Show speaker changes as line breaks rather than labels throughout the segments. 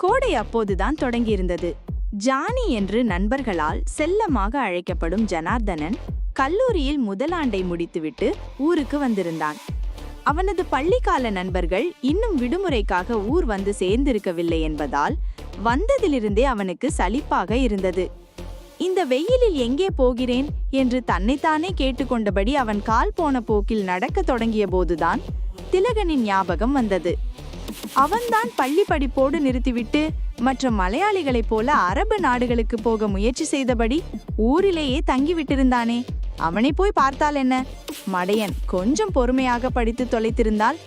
கோடை அப்போதுதான் தொடங்கியிருந்தது. ஜானி என்று நண்பர்களால் செல்லமாக அழைக்கப்படும் ஜனார்தனன் கல்லூரியில் முதலாண்டை முடித்துவிட்டு ஊருக்கு வந்திருந்தான். அவனது பள்ளிக்கால நண்பர்கள் இன்னும் விடுமுறைக்காக ஊர் வந்து சேர்ந்திருக்கவில்லை என்பதால் வந்ததிலிருந்தே அவனுக்கு சலிப்பாக இருந்தது. இந்த வெயிலில் எங்கே போகிறேன்? என்று தன்னைத்தானே கேட்டுக்கொண்டபடி அவன் கால் போன போக்கில் நடக்கத் தொடங்கிய போதுதான் திலகனின் ஞாபகம் வந்தது. அவன்தான் பள்ளி படிப்போடு நிறுத்திவிட்டு மற்ற மலையாளிகளைப் போல அரபு நாடுகளுக்கு போக முயற்சி செய்தபடி ஊரிலேயே தங்கிவிட்டிருந்தானே. அவனை போய் பார்த்தால் என்ன? மடையன் கொஞ்சம் பொறுமையாக படித்து தொலைத்திருந்தால்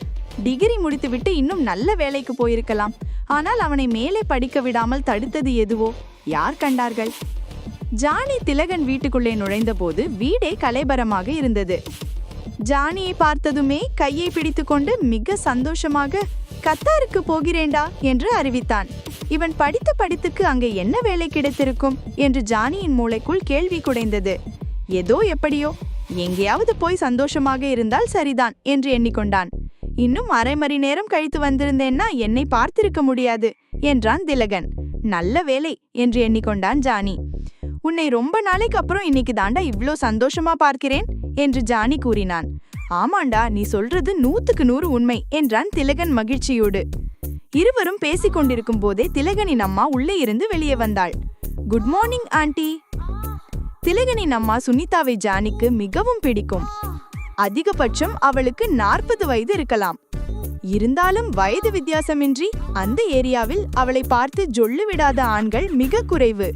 டிகிரி முடித்துவிட்டு இன்னும் நல்ல வேலைக்கு போயிருக்கலாம். ஆனால் அவனை மேலே படிக்க விடாமல் தடுத்தது எதுவோ? யார் கண்டார்கள்? ஜானி திலகன் வீட்டுக்குள்ளே நுழைந்தபோது வீடே கலைபரமாக இருந்தது. ஜானியை பார்த்ததுமே கையை பிடித்துக்கொண்டு மிக சந்தோஷமாக கத்தாருக்கு போகிறேண்டா என்று அறிவித்தான். இவன் படித்த படித்துக்கு அங்கே என்ன வேலை கிடைத்திருக்கும் என்று ஜானியின் மூளைக்குள் கேள்வி குடைந்தது. ஏதோ எப்படியோ எங்கேயாவது போய் சந்தோஷமாக இருந்தால் சரிதான் என்று எண்ணிக்கொண்டான். இன்னும் அரை மணி நேரம் கழித்து வந்திருந்தேன்னா என்னை பார்த்திருக்க முடியாது என்றான் திலகன். நல்ல வேலை என்று எண்ணிக்கொண்டான் ஜானி. உன்னை ரொம்ப நாளைக்கு அப்புறம் இன்னைக்கு தாண்டா இவ்வளோ சந்தோஷமா பார்க்கிறேன் என்று ஜானி கூறினான். ஆமாண்டா நீ சொல்றது நூத்துக்கு நூறு உண்மை என்றான் திலகன் மகிழ்ச்சியோடு. இருவரும் பேசிக் கொண்டிருக்கும் போதே திலகனின் அம்மா உள்ளே இருந்து வெளியே வந்தாள். Good morning aunty. திலகனின் அம்மா சுனிதாவை ஜானிக்கு மிகவும் பிடிக்கும். அதிகபட்சம் அவளுக்கு நாற்பது வயது இருக்கலாம். இருந்தாலும் வயது வித்தியாசமின்றி அந்த ஏரியாவில் அவளை பார்த்து ஜொல்லு விடாத ஆண்கள் மிக குறைவு.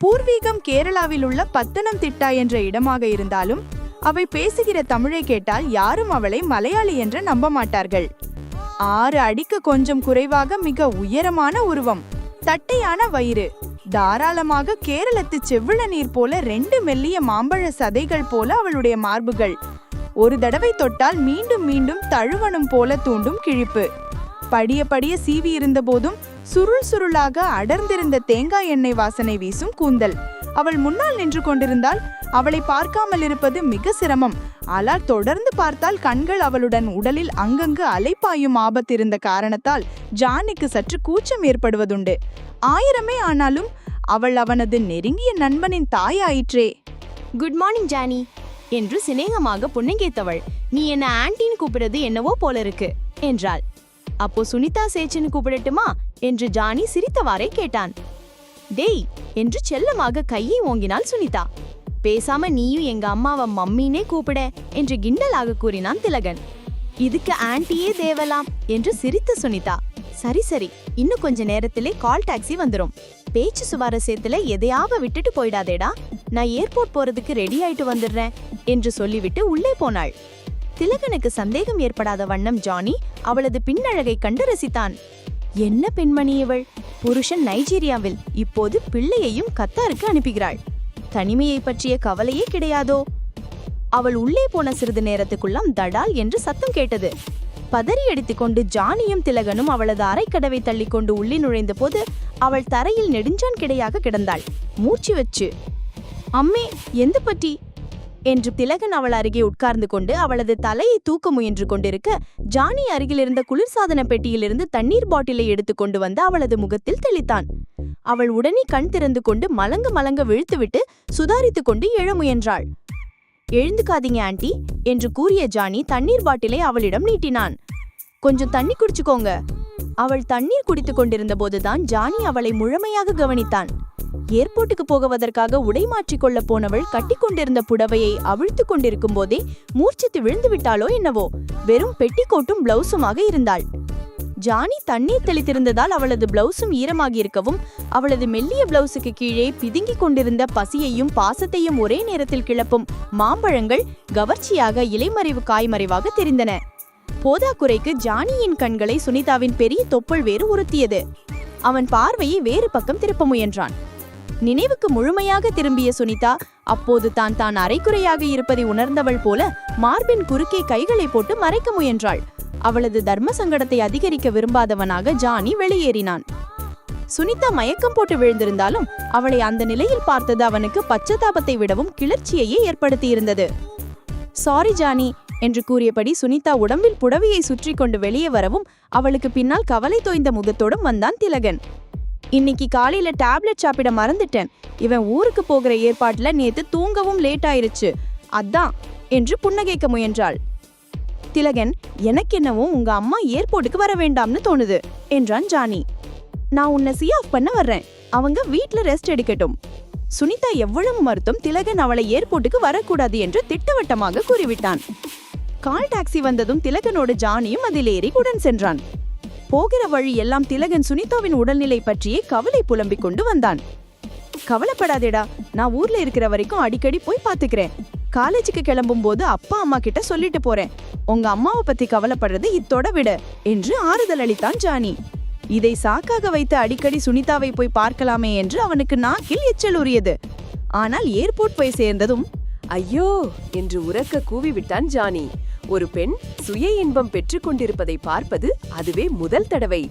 பூர்வீகம் கேரளாவில் உள்ள பத்தனம் திட்டா என்ற இடமாக இருந்தாலும் அவை பேசுகிற தமிழை கேட்டால் யாரும் அவளை மலையாளி என்று நம்ப மாட்டார்கள். ஆறு அடிக்கு கொஞ்சம் குறைவாக மிக உயரமான உருவம் தட்டையான வயிறு தாராளமாக கேரளத்து செவ்வள நீர் போல ரெண்டு மெல்லிய மாம்பழ சதைகள் போல அவளுடைய மார்புகள். ஒரு தடவை தொட்டால் மீண்டும் மீண்டும் தழுவனும் போல தூண்டும் கிழிப்பு. படிய படிய சீவி இருந்த போதும் சுருள் சுருளாக அடர்ந்திருந்த தேங்காய் எண்ணெய் வாசனை வீசும் கூந்தல். அவள் முன்னால் நின்று கொண்டிருந்தால் அவளை பார்க்காமல் இருப்பது மிக சிரமம். ஆனால் தொடர்ந்து பார்த்தால் கண்கள் அவளுடன் உடலில் அங்கங்கு அலைப்பாயும் ஆபத்திருந்த காரணத்தால் ஜானிக்கு சற்று கூச்சம் ஏற்படுவதுண்டு. ஆயிரமே ஆனாலும் அவள் அவனது நெருங்கிய நண்பனின் தாயாயிற்றே.
குட் மார்னிங் ஜானி என்று சிநேகமாக புன்னங்கேத்தவள் நீ என்ன ஆன்டின்னு கூப்பிடுறது என்னவோ போல இருக்கு என்றாள். அப்போ சுனிதா சேச்சின்னு கூப்பிடட்டுமா என்று ஜானி சிரித்தவாறே கேட்டான். டேய் என்று செல்லமாக கையை ஓங்கினாள் சுனிதா. பேசாம நீயும் எங்க அம்மாவை மம்மினே கூப்பிட என்று கிண்டலாக கூறினான் திலகன். இதுக்கு ஆன்ட்டியே தேவலாம் என்று சிரித்த சுனிதா. சரி சரி இன்னும் கொஞ்ச நேரத்திலே கால் டாக்ஸி வந்துரும். பேச்சு சுவாரஸ்யத்துல எதையாவது விட்டுட்டு போயிடாதேடா. நான் ஏர்போர்ட் போறதுக்கு ரெடி ஆயிட்டு வந்துடுறேன் என்று சொல்லிவிட்டு உள்ளே போனாள். திலகனுக்கு சந்தேகம் ஏற்படாத வண்ணம் ஜானி அவளது பின்னழகை கண்டு ரசித்தான். என்ன பெண்மணி இவள்? புருஷன் நைஜீரியாவில் இப்போது பிள்ளையையும் கத்தாருக்கு அனுப்புகிறாள். தனிமையை பற்றிய கவலையே கிடையாதோ? அவள் உள்ளே போன சிறிது நேரத்துக்குள்ளாம் தடால் என்று சத்தம் கேட்டது. பதறி அடித்துக்கொண்டு ஜானியும் திலகனும் அவளது அரைக்கடவை தள்ளிக்கொண்டு உள்ளே நுழைந்த போது அவள் தரையில் நெடுஞ்சான் கிடையாக கிடந்தாள். மூச்சு வச்சு அம்மே எந்த பற்றி? என்று திலகன் அவள் அருகே உட்கார்ந்து கொண்டு அவளது தலையை தூக்க முயன்று கொண்டிருக்க ஜானி அருகில் இருந்த குளிர்சாதன பெட்டியிலிருந்து தண்ணீர் பாட்டிலை எடுத்துக்கொண்டு வந்து அவளது முகத்தில் தெளித்தான். அவள் உடனே கண் திறந்து கொண்டு மலங்க மலங்க விழுத்துவிட்டு சுதாரித்து கொண்டு எழ முயன்றாள். எழுந்துக்காதீங்க ஆண்டி என்று கூறிய ஜானி தண்ணீர் பாட்டிலை அவளிடம் நீட்டினான். கொஞ்சம் தண்ணி குடிச்சுக்கோங்க. அவள் தண்ணீர் குடித்துக் கொண்டிருந்த போதுதான் ஜானி அவளை முழுமையாக கவனித்தான். ஏர்போர்ட்டுக்கு போகுவதற்காக உடை மாற்றிக் போனவள் போனவள் கட்டிக்கொண்டிருந்த புடவையை அவிழ்த்து கொண்டிருக்கும் போதே மூர்ச்சித்து விழுந்து விட்டாளோ என்னவோ வெறும் பெட்டிக்கோட்டும் பிளவுஸுமாக இருந்தாள். ஜானி தண்ணீர் தெளித்திருந்ததால் அவளது பிளவுஸும் ஈரமாகி இருக்கவும் அவளது மெல்லிய பிளவுஸுக்கு கீழே பிதுங்கிக் கொண்டிருந்த பசியையும் பாசத்தையும் ஒரே நேரத்தில் கிளப்பும் மாம்பழங்கள் கவர்ச்சியாக இலைமறைவு காய்மறைவாக தெரிந்தன. போதாக்குறைக்கு ஜானியின் கண்களை சுனிதாவின் பெரிய தொப்புள் வேறு உறுத்தியது. அவன் பார்வையை வேறு பக்கம் திருப்ப முயன்றான். நினைவுக்கு முழுமையாக திரும்பிய சுனிதா அப்போது தான் தான் அரைக்குறையாக இருப்பதை உணர்ந்தவள் போல மார்பின் குறுக்கே கைகளை போட்டு மறைக்க முயன்றாள். அவளது தர்ம சங்கடத்தை அதிகரிக்க விரும்பாதவனாக ஜானி வெளியேறினான். சுனிதா மயக்கம் போட்டு விழுந்திருந்தாலும் அவளை அந்த நிலையில் பார்த்தது அவனுக்கு பச்சதாபத்தை விடவும் கிளர்ச்சியையே ஏற்படுத்தியிருந்தது. சாரி ஜானி என்று கூறியபடி சுனிதா உடம்பில் புடவையை சுற்றி கொண்டு வெளியே வரவும் அவளுக்கு பின்னால் கவலை தோய்ந்த முகத்தோடும் வந்தான் திலகன். இன்னைக்கு காலையில டேப்லெட் சாப்பிட மறந்துட்டேன். இவன் ஊருக்கு போகிற ஏற்பாட்டுல நேத்து தூங்கவும் லேட் ஆயிருச்சு. அதான் என்று புன்னகைக்க முயன்றாள். திலகன் எனக்கென்னவோ உங்க அம்மா ஏர்போர்ட்டுக்கு வர வேண்டாம்னு தோணுது என்றான் ஜானி. நான் உன்னை சி ஆஃப் பண்ண வர்றேன். அவங்க வீட்ல ரெஸ்ட் எடுக்கட்டும். சுனிதா எவ்வளவு மறுத்தும் திலகன் அவளை ஏர்போர்ட்டுக்கு வரக்கூடாது என்று திட்டவட்டமாக கூறிவிட்டான். கால் டாக்ஸி வந்ததும் திலகனோடு ஜானியும் அதில் ஏறி உடன் சென்றான். போகிற வழி எல்லாம் திலகன் சுனிதாவின் உடல்நிலை பற்றியே கவலை புலம்பிக் கொண்டு வந்தான். கவலைப்படாதேடா நான் ஊர்ல இருக்கிற வரைக்கும் அடிக்கடி போய் பாத்துக்கிறேன் காலேஜுக்கு கிளம்பும் போது அப்பா அம்மா கிட்ட சொல்லிட்டு போறேன். உங்க அம்மாவை பத்தி கவலைப்படுறது இத்தோட விட என்று ஆறுதல் அளித்தான் ஜானி. இதை சாக்காக வைத்து அடிக்கடி சுனிதாவை போய் பார்க்கலாமே என்று அவனுக்கு நாக்கில் எச்சல் உரியது ஆனால் ஏர்போர்ட் போய் சேர்ந்ததும்
ஐயோ! என்று உரக்க கூவிவிட்டான் ஜானி. ஒரு பெண் சுய இன்பம் பெற்றுக் கொண்டிருப்பதை பார்ப்பது அதுவே முதல் தடவை.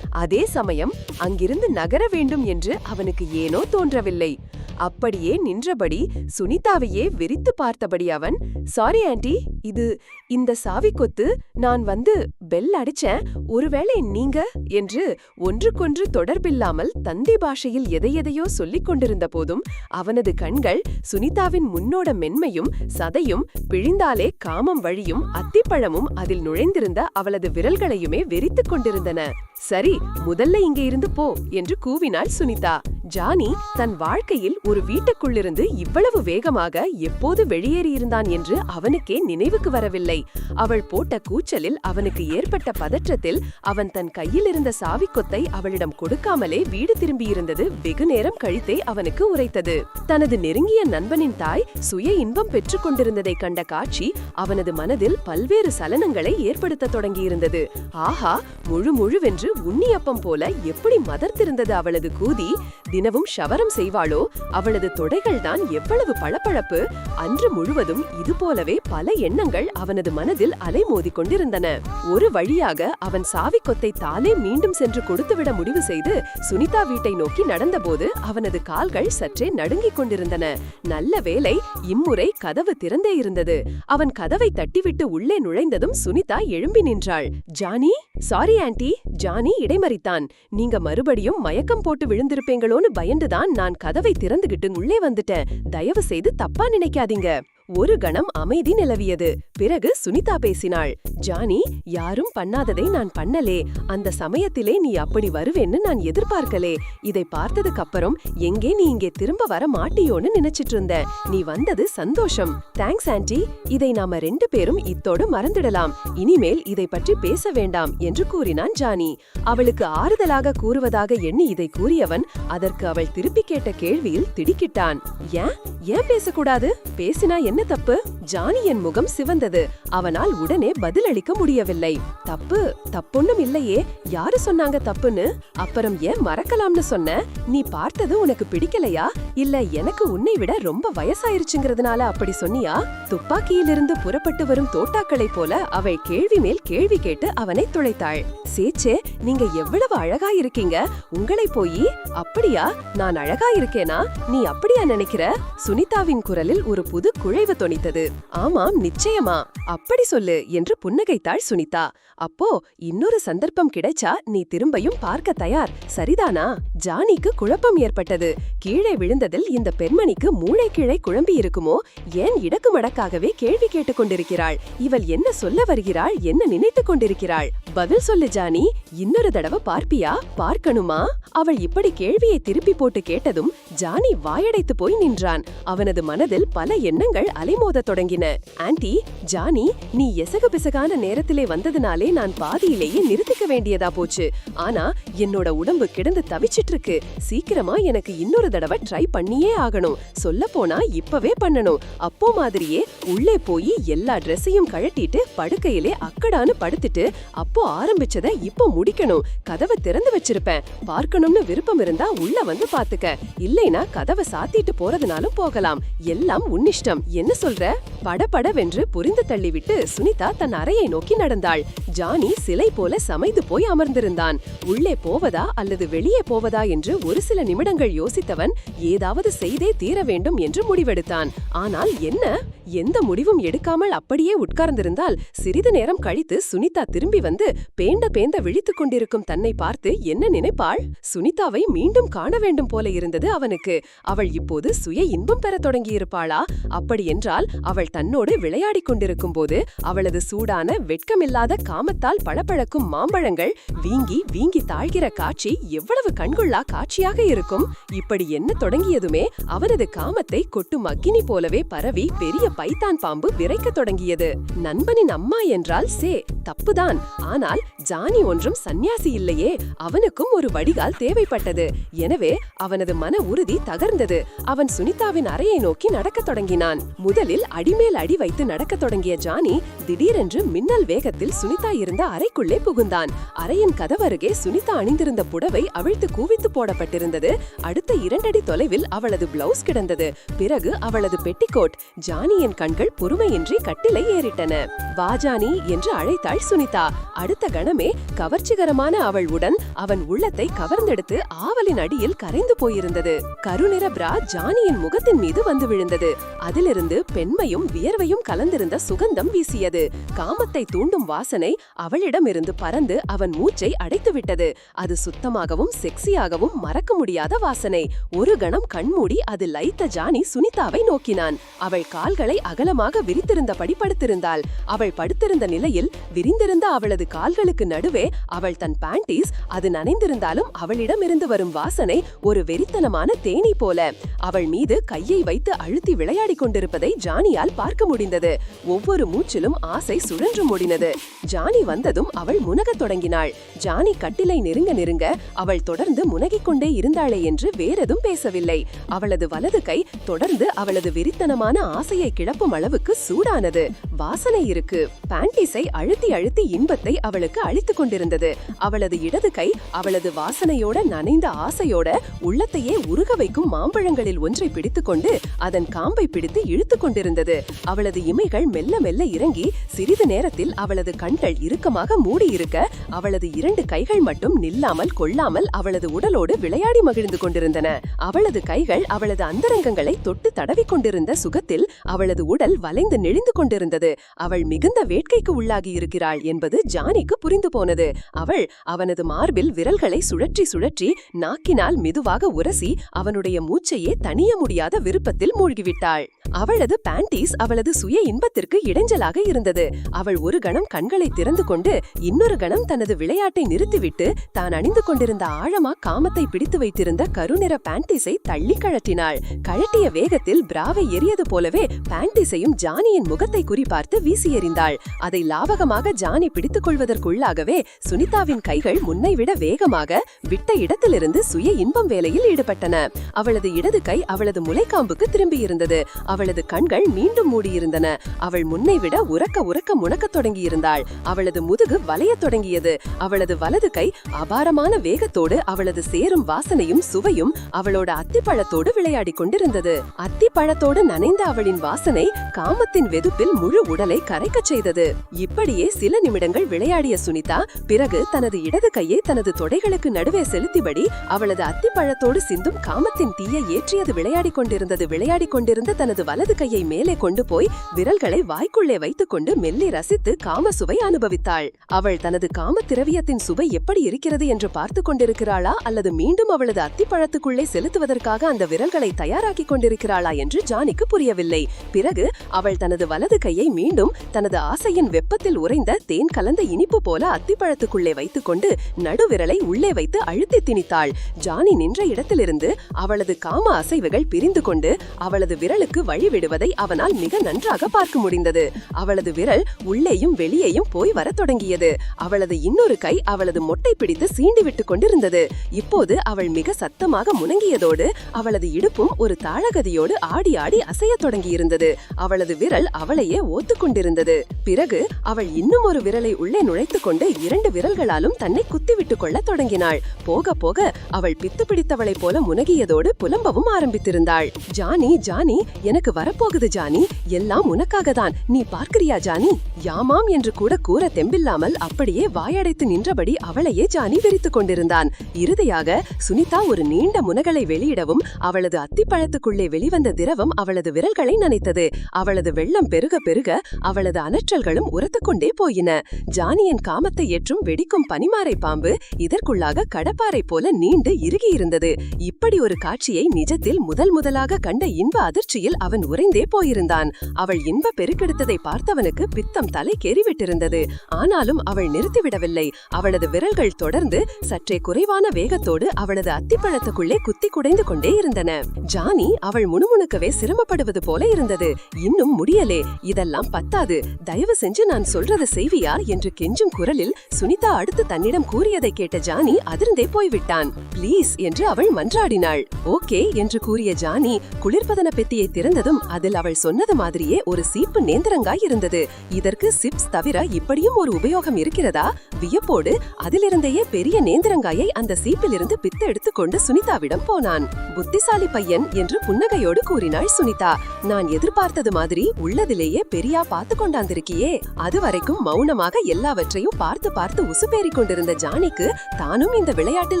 அதே சமயம் அங்கிருந்து நகர வேண்டும் என்று அவனுக்கு ஏனோ தோன்றவில்லை. அப்படியே நின்றபடி சுனிதாவையே வெறித்து பார்த்தபடி அவன் சாரி ஆண்டி இது இந்த சாவி கொத்து நான் வந்து பெல் அடிச்சேன். ஒருவேளை நீங்க? என்று ஒன்றுக்கொன்று தொடர்பில்லாமல் தந்தி பாஷையில் எதையெதையோ சொல்லிக் கொண்டிருந்த போதும் அவனது கண்கள் சுனிதாவின் முன்னோட மென்மையும் சதையும் பிழிந்தாலே காமம் வழியும் அத்திப்பழமும் அதில் நுழைந்திருந்த அவளது விரல்களையுமே வெறித்துக் கொண்டிருந்தன. சரி முதல்ல இங்க இருந்து போ என்று கூவினாள் சுனிதா. ஜானி தன் வாழ்க்கையில் ஒரு வீட்டுக்குள்ளிருந்து இவ்வளவு வேகமாக எப்போது வெளியேறியிருந்தான் என்று அவனுக்கே நினைவுக்கு வரவில்லை. அவள் போட்ட கூச்சலில் அவனுக்கு ஏற்பட்ட பதற்றத்தில் அவன் தன் கையில் இருந்த சாவிக்கொத்தை அவளிடம் கொடுக்காமலே வீடு திரும்பியிருந்தது வெகு நேரம் கழித்தே அவனுக்கு உரைத்தது. தனது நெருங்கிய நண்பனின் தாய் சுய இன்பம் பெற்றுக் கொண்டிருந்ததை கண்ட காட்சி அவனது மனதில் பல்வேறு சலனங்களை ஏற்படுத்த தொடங்கியிருந்தது. ஆஹா முழு முழுவென்று உண்ணியப்பம் போல எப்படி மதர்த்திருந்தது அவளது கூதி? தினமும் ஷவரம் செய்வாளோ? அவளது தொடைகள்தான் எவ்வளவு பளபளப்பு அன்று முழுவதும் இது போலவே பல எண்ணங்கள் அவனது மனதில் அலைமோதிக் கொண்டிருந்தன. ஒரு வழியாக அவன் சாவிக்கொத்தை தானே மீண்டும் சென்று கொடுத்துவிட முடிவு செய்து சுனிதா வீட்டை நோக்கி நடந்தபோது அவனது கால்கள் சற்றே நடுங்கிக் கொண்டிருந்தன. நல்ல வேலை இம்முறை கதவு திறந்தே இருந்தது. அவன் கதவை தட்டிவிட்டு உள்ளே நுழைந்ததும் சுனிதா எழும்பி நின்றாள். ஜானி சாரி ஆன்ட்டி ஜானி இடைமறித்தான். நீங்க மறுபடியும் மயக்கம் போட்டு விழுந்திருப்பீங்களோன்னு பயந்துதான் நான் கதவை திறந்து திறந்துகிட்டு உள்ளே வந்துட்டேன். தயவு செய்து தப்பா நினைக்காதீங்க. ஒரு கணம் அமைதி நிலவியது. பிறகு சுனிதா பேசினாள் ஜானி யாரும் பண்ணாததை நான் பண்ணலே. அந்த சமயத்திலே நீ அப்படி வருவேன்னு நான் எதிர்பார்க்கலே. இதை பார்த்ததுக்கு அப்புறம் எங்கே நீ இங்கே திரும்ப வர மாட்டியோன்னு நினைச்சிட்டு இருந்தேன் நீ வந்தது சந்தோஷம். தேங்க்ஸ் ஆண்டி இதை நாம ரெண்டு பேரும் இத்தோடு மறந்துடலாம். இனிமேல் இதை பற்றி பேச வேண்டாம் என்று கூறினான் ஜானி. அவளுக்கு ஆறுதலாக கூறுவதாக எண்ணி இதை கூறியவன் அதற்கு அவள் திருப்பி கேட்ட கேள்வியில் திடுக்கிட்டான். ஏன்? ஏன் பேசக்கூடாது? பேசினா என்ன என்ன தப்பு? ஜானியின் முகம் சிவந்தது. அவனால் உடனே பதிலளிக்க முடியவில்லை. தப்பு தப்புன்னும் இல்லையே. யாரு சொன்னாங்க தப்புன்னு? அப்புறம் ஏன் மறக்கலாம்னு சொன்ன? நீ பார்த்தது உனக்கு பிடிக்கலையா? இல்ல எனக்கு உன்னை விட ரொம்ப வயசாயிருச்சுங்கிறதுனால அப்படி சொன்னியா? துப்பாக்கியிலிருந்து புறப்பட்டு வரும் தோட்டாக்களை போல அவள் கேள்வி மேல் கேள்வி கேட்டு அவனை துளைத்தாள். சேச்சே நீங்க எவ்வளவு அழகா இருக்கீங்க உங்களை போய்? அப்படியா? நான் அழகா இருக்கேனா நீ அப்படியா நினைக்கிற? சுனிதாவின் குரலில் ஒரு புது குழைவு தொனித்தது. ஆமாம் நிச்சயமா. அப்படி சொல்லு என்று புன்னகைத்தாள் சுனிதா. அப்போ இன்னொரு சந்தர்ப்பம் கிடைச்சா நீ திரும்பியும் பார்க்க தயார். சரிதானா? ஜானிக்கு குழப்பம் ஏற்பட்டது. கீழே விழுந்ததில் இந்த பெண்மணிக்கு மூளை கீழே குழம்பி இருக்குமோ? ஏன் இடக்கு மடக்காகவே கேள்வி கேட்டுக் கொண்டிருக்கிறாள்? இவள் என்ன சொல்ல வருகிறாள்? என்ன நினைத்துக் கொண்டிருக்கிறாள்? பதில் சொல்லு ஜானி. இன்னொரு தடவை பார்ப்பியா? பார்க்கணுமா? அவள் இப்படி கேள்வியை திருப்பி போட்டு கேட்டதும் ஜானி வாயடைத்து போய் நின்றான். அவனது மனதில் பல எண்ணங்கள் அலைமோதத் தொடங்கின. ஆன்ட்டி ஜானி நீ எசக பிசகான நேரத்திலே வந்ததுனாலே நான் பாதியிலேயே நிறுத்திக்க வேண்டியதா போச்சு. ஆனா என்னோட உடம்பு கிடந்து தவிச்சிட்டு இருக்கு சீக்கிரமா எனக்கு இன்னொரு தடவை ட்ரை பண்ணியே ஆகணும். சொல்ல போனா இப்பவே பண்ணணும். அப்போ மாதிரியே உள்ளே போய் எல்லா ட்ரெஸ்ஸையும் கழட்டிட்டு படுக்கையிலே அக்கடான்னு படுத்துட்டு அப்போ ஆரம்பிச்சத இப்போ முடிக்கணும். கதவை திறந்து வச்சிருப்பேன். பார்க்கணும்னு விருப்பம் இருந்தா உள்ள வந்து பாத்துக்க. இல்லைனா கதவை சாத்திட்டு போறதுனாலும் போகலாம். எல்லாம் உன்னிஷ்டம். என்ன சொல்ற? படபடவென்று புரிந்து தள்ளிவிட்டு சுனிதா தன் அறையை நோக்கி நடந்தாள். ஜானி சிலை போல சமைந்து போய் அமர்ந்திருந்தான். உள்ளே போவதா அல்லது வெளியே போவதா என்று ஒரு சில நிமிடங்கள் யோசித்தவன் ஏதாவது செய்தே தீர வேண்டும் என்று முடிவெடுத்தான். ஆனால் என்ன? எந்த முடிவும் எடுக்காமல் அப்படியே உட்கார்ந்திருந்தால் சிறிது நேரம் கழித்து சுனிதா திரும்பி வந்து பேண்ட பேந்த விழித்துக் கொண்டிருக்கும் தன்னை பார்த்து என்ன நினைப்பாள்? சுனிதாவை மீண்டும் காண வேண்டும் போல இருந்தது அவனுக்கு. அவள் இப்போது சுய இன்பம் பெற தொடங்கியிருப்பாளா? அப்படியென்றால் அவள் தன்னோடு விளையாடிக் கொண்டிருக்கும் போது அவளது சூடான வெட்கமில்லாத காமத்தால் பளபளக்கும் மாம்பழங்கள் வீங்கி வீங்கி தாழ்கிற காட்சி எவ்வளவு கண்கொள்ளா காட்சியாக இருக்கும். இப்படி என்ன தொடங்கியதுமே அவனது காமத்தை கொட்டும் அக்கினி போலவே பரவி பெரிய பைத்தான் பாம்பு விரைக்க தொடங்கியது. நண்பனின் அம்மா என்றால் சே தப்புதான். ஆனால் ஜானி ஒன்றும் சந்நியாசி இல்லையே. அவனுக்கும் ஒரு வடிகால் தேவைப்பட்டது. எனவே அவனது மன உறுதி தகர்ந்தது. அவன் சுனிதாவின் அறையை நோக்கி நடக்கத் தொடங்கினான். முதலில் அடிமேல் அடி வைத்து நடக்கத் தொடங்கிய ஜானி திடீரென்று மின்னல் வேகத்தில் சுனிதா இருந்த அறைக்குள்ளே புகுந்தான். அறையின் கதவருகே சுனிதா அணிந்திருந்த புடவை அவிழ்த்து கூவித்து போடப்பட்டிருந்தது. அடுத்த இரண்டடி தொலைவில் அவளது பிளவுஸ் கிடந்தது. பிறகு அவளது பெட்டிகோட் ஜானியின் கண்கள் பொறுமையின்றி கட்டிலை ஏறிட்டன. வாஜானி என்று அழைத்தாள் சுனிதா. அடுத்த கணமே கவர்ச்சிகரமான அவள் உடன் அவன் உள்ளத்தை கவர்ந்தெடுத்து ஆவலின் அடியில் கரைந்து போயிருந்தது. கருநிற பிரா ஜானியின் முகத்தின் மீது வந்து விழுந்தது. அதிலிருந்து பெண்மையும் வியர்வையும் கலந்திருந்த சுகந்தம் வீசியது. காமத்தை தூண்டும் வாசனை அவளிடமிருந்து பறந்து அவன் மூச்சை அடைத்துவிட்டது. அது சுத்தமாகவும் செக்ஸியாகவும் மறக்க முடியாத வாசனை. ஒரு கணம் கண்மூடி அது லைத்த ஜானி சுனிதாவை நோக்கினான். அவள் கால்களை அகலமாக விரித்திருந்தபடி படுத்திருந்தாள். அவள் படுத்திருந்த நிலையில் விரிந்திருந்த அவளது கால்களுக்கு நடுவே அவள் தன் பேண்டீஸ் அது நனைந்திருந்தாலும் அவளிடமிருந்து வரும் வாசனை ஒரு வெறித்தனமான தேனி போல. அவள் மீது கையை வைத்து அழுத்தி விளையாடிக் கொண்டிருப்பதை ஜானியால் பார்க்க முடிந்தது. ஒவ்வொரு மூச்சிலும் ஆசை சுழன்று முடினது. ஜானி வந்ததும் அவள் முனகத் தொடங்கினாள். ஜானி கட்டிலை நெருங்க நெருங்க அவள் தொடர்ந்து முனகிக் கொண்டே இருந்தாளே என்று வேறெதும் பேசவில்லை. அவளது வலது கை தொடர்ந்து அவளது வெறித்தனமான ஆசையை கிளப்பும் அளவுக்கு சூடானது. வாசனை இருக்கு. பேண்டீஸை அழுத்தி அழுத்தி இன்பத்தை அவளுக்கு அளித்துக் கொண்டிருந்தது. அவளது இடது கை அவளது வாசனையோட நனைந்த ஆசையோட உள்ளத்தையே உருக வைக்கும் மாம்பழங்களில் ஒன்றை பிடித்துக்கொண்டு அதன் காம்பை பிடித்து இழுத்துக் கொண்டிருந்தது. அவளது இமைகள் மெல்ல மெல்ல இறங்கி சிறிது நேரத்தில் அவளது கண்கள் இறுக்கமாக மூடியிருக்க அவளது இரண்டு கைகள் மட்டும் நில்லாமல் கொள்ளாமல் அவளது உடலோடு விளையாடி மகிழ்ந்து கொண்டிருந்தன. அவளது கைகள் அவளது அந்தரங்கங்களை தொட்டு தடவிக் கொண்டிருந்த சுகத்தில் அவளது உடல் வளைந்து நெளிந்து கொண்டிருந்தது. அவள் மிகுந்த வேட்கைக்கு உள்ளாகி இருக்கிறாள் என்பது ஜானிக்கு புரிந்து போனது. அவள் அவனது மார்பில் விரல்களை சுழற்றி சுழற்றி நாக்கினால் மெதுவாக உரசி அவனுடைய மூச்சையே தணிய முடியாத விருப்பத்தில் மூழ்கிவிட்டாள். அவளது பேண்டீஸ் அவளது சுய இன்பத்திற்கு இடைஞ்சலாக இருந்தது. அவள் ஒரு கணம் கண்களை திறந்து கொண்டு இன்னொரு கணம் தனது விளையாட்டை நிறுத்திவிட்டு தான் அணிந்து கொண்டிருந்த ஆழமா காமத்தை பிடித்து வைத்திருந்த கருநிற பேண்டீஸை தள்ளி கழட்டினாள் கழட்டிய வேகத்தில் பிராவை எரியது போலவே பேண்டீஸையும் ஜானியின் முகத்தை குறிப்பார்த்து வீசி எறிந்தாள். அதை லாவகமாக ஜானி பிடித்துக் கொள்வதற்குள்ளாகவே சுனிதாவின் கைகள் முன்னை விட வேகமாக விட்ட இடத்திலிருந்து சுய இன்பம் வேலையில் ஈடுபட்டன. அவளது இடது கை அவளது முளைக்காம்புக்கு திரும்பியிருந்தது. அவளது கண்கள் மீண்டும் மூடியிருந்தன. அவள் முன்னை விட உறக்க உறக்க முணக்கத் தொடங்கியிருந்தாள். அவளது முதுகு வளையத் தொடங்கியது. அவளது வலது கை அபாரமான வேகத்தோடு அவளது சேரும் வாசனையும் சுவையும் அவளோட அத்திப்பழத்தோடு விளையாடிக் கொண்டிருந்தது. அத்திப்பழத்தோடு நனைந்த அவளின் வாசனை காமத்தின் வெதுப்பில் முழு உடலை கரைக்கச் செய்தது. இப்படியே சில நிமிடங்கள் விளையாட விளையாடிய சுனிதா பிறகு தனது இடது கையை தனது தொடைகளுக்கு நடுவே செலுத்திபடி அவளது அத்திப்பழத்தோடு சிந்தும் காமத்தின் தீயை ஏற்றியது விளையாடிக் கொண்டிருந்தது. விளையாடிக் கொண்டிருந்த தனது வலது கையை மேலே கொண்டு போய் விரல்களை வாய்க்குள்ளே வைத்துக் கொண்டு மெல்லி ரசித்து காம சுவை அனுபவித்தாள். அவள் தனது காம திரவியத்தின் சுவை எப்படி இருக்கிறது என்று பார்த்துக் கொண்டிருக்கிறாளா அல்லது மீண்டும் அவளது அத்திப்பழத்துக்குள்ளே செலுத்துவதற்காக அந்த விரல்களை தயாராக்கிக் கொண்டிருக்கிறாளா என்று ஜானிக்கு புரியவில்லை. பிறகு அவள் தனது வலது கையை மீண்டும் தனது ஆசையின் வெப்பத்தில் உறைந்த தேன் கலந்த இனி இனிப்பு போல அத்திப்பழத்துக்குள்ளே வைத்துக்கொண்டு நடுவிரலை உள்ளே வைத்து அழுத்தி திணித்தாள். ஜானி நின்ற இடத்திலிருந்து அவளது காம அசைவுகள் பிரிந்து கொண்டு அவளது விரலுக்கு வழிவிடுவதை அவனால் மிக நன்றாக பார்க்க முடிந்தது. அவளது விரல் உள்ளேயும் வெளியேயும் போய் வரத் தொடங்கியது. அவளது இன்னொரு கை அவளது மொட்டை பிடித்து சீண்டி விட்டு கொண்டிருந்தது. இப்போது அவள் மிக சத்தமாக முணங்கியதோடு அவளது இடுப்பும் ஒரு தாழகதியோடு ஆடி ஆடி அசையத் தொடங்கியிருந்தது. அவளது விரல் அவளையே ஓத்துக்கொண்டிருந்தது பிறகு அவள் இன்னும் ஒரு விரலை உள்ளே நுழைத்துக் கொண்டு இரண்டு விரல்களாலும் தன்னை குத்திவிட்டுக் கொள்ள தொடங்கினாள். போக போக அவள் பித்து பிடித்தவளை போல முனகியதோடு புலம்பவும் ஆரம்பித்திருந்தாள். ஜானி ஜானி எனக்கு வரப்போகுது ஜானி. எல்லாம் உனக்காக தான் நீ பார்க்கிறியா ஜானி? யாமாம் என்று கூட கூற தெம்பில்லாமல் அப்படியே வாயடைத்து நின்றபடி அவளையே ஜானி வெறித்துக் கொண்டிருந்தான். இறுதியாக சுனிதா ஒரு நீண்ட முனகளை வெளியிடவும் அவளது அத்திப்பழத்துக்குள்ளே வெளிவந்த திரவம் அவளது விரல்களை நனைத்தது. அவளது வெள்ளம் பெருக பெருக அவளது அனற்றல்களும் உரத்துக்கொண்டே போயின. ஜானி ஜானியின் காமத்தை ஏற்றும் வெடிக்கும் பனிமாரை பாம்பு இதற்குள்ளாக கடப்பாறை போல நீண்டு இறுகியிருந்தது. இப்படி ஒரு காட்சியை நிஜத்தில் முதல் முதலாக கண்ட இன்ப அதிர்ச்சியில் அவன் உறைந்தே போயிருந்தான். அவள் இன்ப பெருக்கெடுத்ததை பார்த்தவனுக்கு பித்தம் தலை கேறிவிட்டிருந்தது. ஆனாலும் அவள் நிறுத்திவிடவில்லை. அவளது விரல்கள் தொடர்ந்து சற்றே குறைவான வேகத்தோடு அவளது அத்திப்பழத்துக்குள்ளே குத்தி குடைந்து கொண்டே இருந்தன. ஜானி அவள் முணுமுணுக்கவே சிரமப்படுவது போல இருந்தது. இன்னும் முடியலே. இதெல்லாம் பத்தாது. தயவு செஞ்சு நான் சொல்றது செய்வியா? என்று கெஞ்சும் குரலில் சுனிதா அடுத்து தன்னிடம் கூறியதை கேட்ட ஜானி அதிர்ந்தே போய்விட்டான். பிளீஸ் என்று அவள் மன்றாடினாள். ஓகே என்று கூறிய ஜானி குளிர்பதன பெட்டியை திறந்ததும் அதில் அவள் சொன்னது மாதிரியே ஒரு சீப்பு நேந்திரங்காய் இருந்தது. இதற்கு சிப்ஸ் தவிர இப்படியும் ஒரு உபயோகம் இருக்கிறதா? வியப்போடு அதிலிருந்தேயே பெரிய நேந்திரங்காயை அந்த சீப்பிலிருந்து பித்து எடுத்துக்கொண்டு சுனிதாவிடம் போனான். புத்திசாலி பையன் என்று புன்னகையோடு கூறினாள் சுனிதா. நான் எதிர்பார்த்தது மாதிரி உள்ளதிலேயே பெரியா பார்த்து கொண்டாந்திருக்கியே. அதுவரைக்கும் மௌனமாக எல்லா எல்லாவற்றையும் பார்த்து பார்த்து உசுப்பேறிக் கொண்டிருந்த ஜானிக்கு தானும் இந்த விளையாட்டில்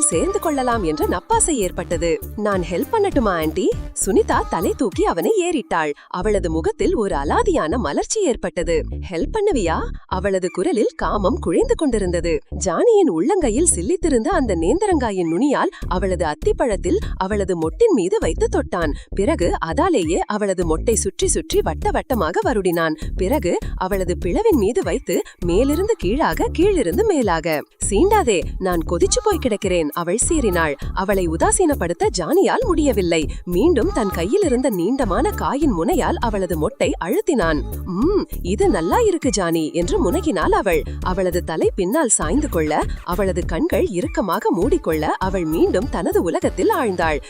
சேர்ந்து கொள்ளலாம் என்ற நப்பாசை ஏற்பட்டது. நான் ஹெல்ப் பண்ணட்டுமா ஆண்டி? சுனிதா தலை தூக்கி அவனை ஏறிட்டாள். அவளது முகத்தில் ஒரு அலாதியான மலர்ச்சி ஏற்பட்டது. ஹெல்ப் பண்ணுவியா? அவளது குரலில் காமம் குழைந்து கொண்டிருந்தது. ஜானியின் உள்ளங்கையில் சில்லித்திருந்த அந்த நேந்தரங்காயின் நுனியால் அவளது அத்திப்பழத்தில் அவளது மொட்டின் மீது வைத்து தொட்டான். பிறகு அதாலேயே அவளது மொட்டை சுற்றி சுற்றி வட்ட வட்டமாக வருடினான். பிறகு அவளது பிளவின் மீது வைத்து மேலிருந்து கீழாக கீழிருந்து மேலாக. சீண்டாதே நான் கொதிச்சு போய் கிடக்கிறேன் அவள் சீறினாள். அவளை உதாசீனப்படுத்த ஜானியால் முடியவில்லை. மீண்டும் தன் கையில் இருந்த நீண்டமான காயின் முனையால் அவளது மொட்டை அழுத்தினான். உம் இது நல்லா இருக்கு ஜானி என்று முனகினாள் அவள். அவளது தலை பின்னால் சாய்ந்து கொள்ள அவளது கண்கள் இறுக்கமாக மூடிக்கொள்ள அவள் மீண்டும் தனது உலகத்தில் ஆழ்ந்தாள்.